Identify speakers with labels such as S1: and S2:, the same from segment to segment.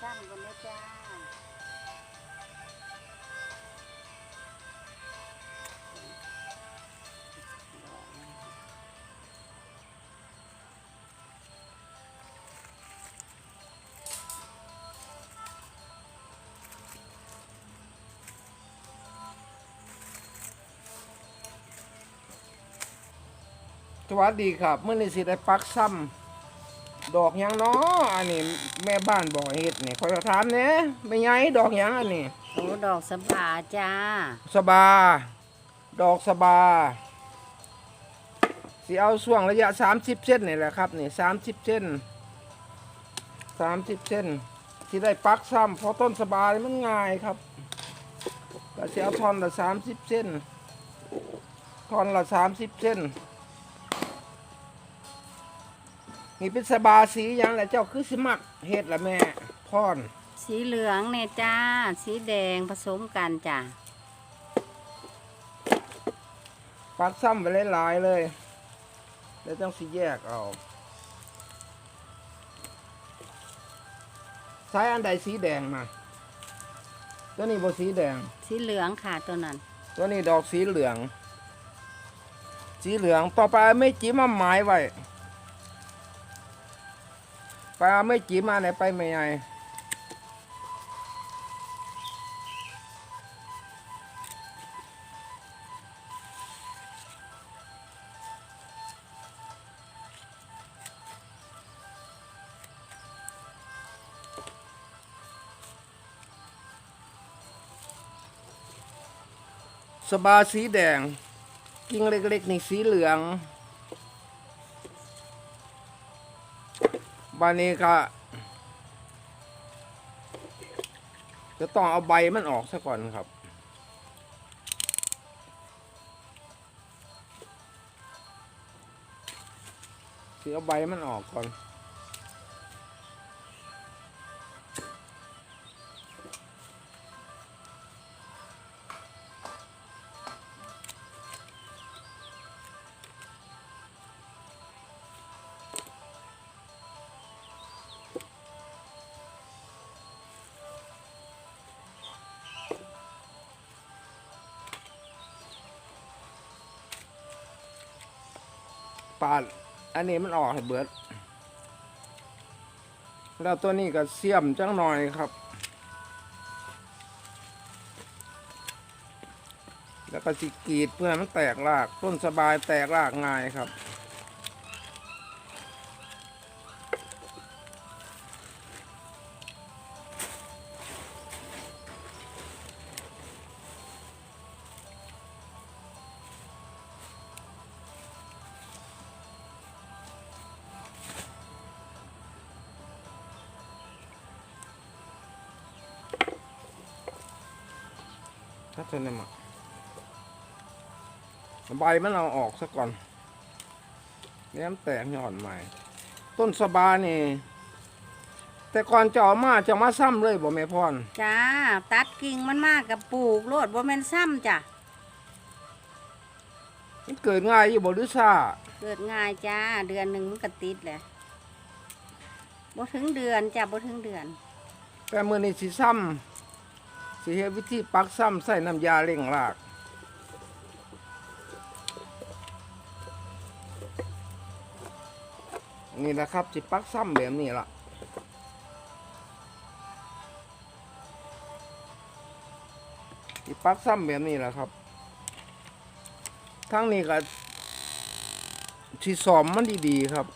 S1: ซ้ำกันนะจ้า
S2: สวัสดีครับ เมื่อนี้สิได้ปักซ้ำ ดอกหยังเนาะอันนี้แม่บ้านบอกให้เฮ็ดนี่ขอยจะถามเนี่ยไม่ไงดอกหยังอันนี้
S1: โอ้ดอกสบาจ้า
S2: สบา ดอกสบาสิเอาช่วงระยะ 30 เส้นนี่แหละครับนี่30เส้น30เส้นสิได้ปักซ้ำเพราะต้นสบานี่มันง่ายครับก็สิเอาท่อนละ30เส้นท่อนละ30เส้น นี่เป็นสบาสีหยังแหละเจ้าคือสิมักเฮ็ดละแม่พร
S1: สีเหลืองเนี่ยจ้า สีแดงผสมกันจ้า
S2: ปักซ้ำไปหลายๆเลย แล้วต้องสิแยกเอาใช้อันใดสีแดงมา ตัวนี้บสีแดง
S1: สีเหลืองค่ะตัวนั้น
S2: ตัวนี้ดอกสีเหลือง สีเหลืองต่อไปเอาไม่จีมาหมายไว้ ไปเอาไม่จีมาไหนไปไม่ไงสบาสีแดง กิ่งเล็กๆนี่สีเหลืองานนี้ก็จะต้องเอาใบมันออกซะก่อนครับสีเอาใบมันออกก่อน ปาด อันนี้มันออกให้เบิด แล้วตัวนี้ก็เสียมจังหน่อยครับ แล้วก็สิกีดเพื่อมันแตกราก ต้นสบายแตกรากง่ายครับ ถ้าเธอเนี่ยมาใบมันเอาออกซะก่อนเนี่ยมันแตกยอดใหม่ ต้นสบานี่ แต่ก่อนจะเอามาจะมาซ้ำเลยบ่แม่พร
S1: จ้า ตัดกิ่งมันมากกับปลูกโลดบ่แม่นซ้ำจ้ะ
S2: มันเกิดง่ายอยู่บ่หรือซ่า
S1: เกิดง่ายจ้า เดือนหนึ่งมันก็ติดแหละบ่ถึงเดือนจ้ะบ่ถึงเดือน
S2: แต่มือนี้สิซ้ำ สิเฮ็ดวิธีปักซ้ำใส่น้ำยาเร่งรากนี่แหละครับสิปักซ้ำแบบนี้ล่ะสิปักซ้ำแบบนี้แหละครับ ทั้งนี้ก็ที่สอมมันดีๆครับ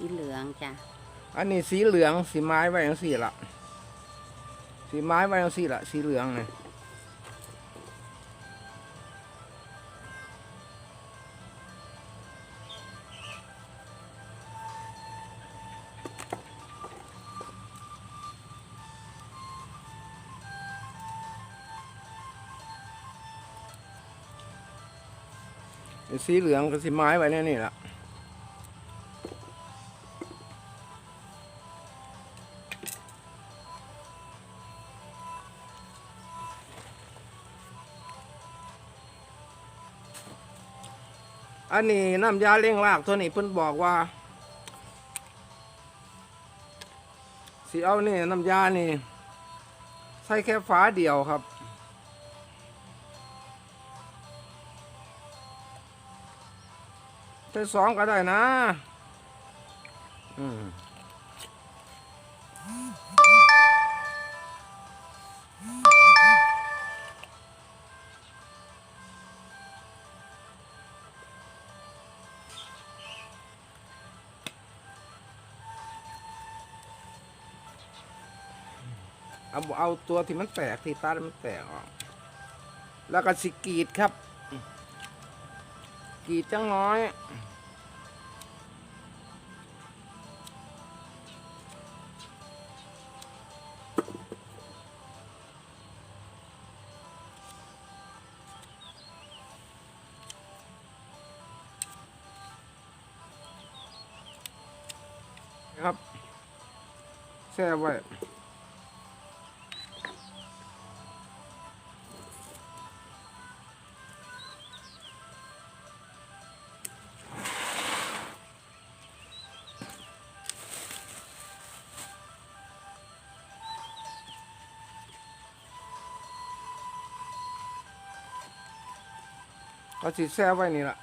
S1: สีเหลืองจ้ะ
S2: อันนี้สีเหลืองสีไม้ไว้ยังสีละสีไม้ไว้ยังสีละสีเหลืองเนี่ยสีเหลืองกับสีไม้ไว้เนี่ยนี่ละ อันนี้น้ำยาเลี้ยงรากตัวนี้เพิ่นบอกว่าสิเอานี่น้ำยานี่ใส่แค่ฝาเดียวครับ ใส่สองก็ได้นะ อืม เอาเอาตัวที่มันแตกที่ตามันแตกออก แล้วก็สิกรีดครับ กรีดจังน้อยครับแช่ไว้ ก็สิแช่ไว้นี่ละ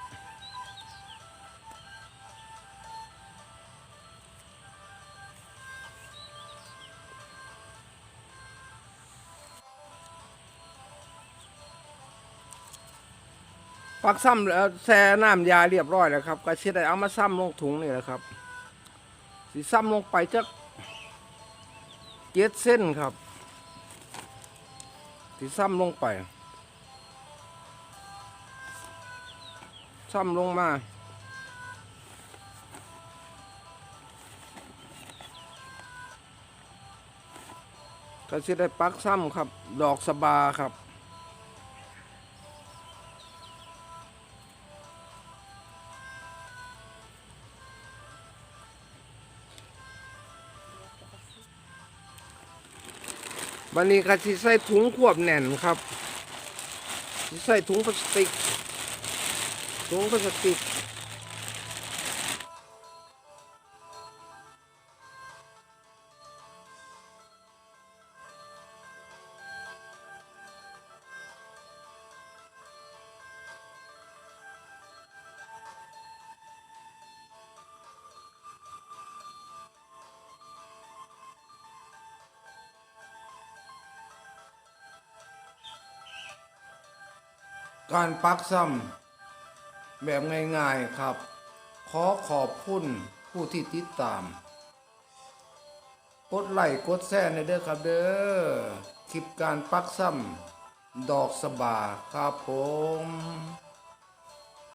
S2: ปักซ้ำแล้วแช่น้ำยาเรียบร้อยแล้วครับก็สิได้เอามาซ้ำลงถุงนี่แหละครับสิซ้ำลงไปจักเจ็ดเส้นครับสิซ้ำลงไป ซ้ำลงมาก็สิได้ปักซ้ำครับ ดอกสบาครับ วันนี้ก็สิใส่ถุงควบแน่นครับ ใส่ถุงพลาสติก ถุงพลาสติกการปักซ้ำ แบบง่ายๆครับ ขอขอบคุณผู้ที่ติดตาม กดไลค์กดแชร์ในเด้อครับเด้อคลิปการปักซ้ำดอกสบาครับผม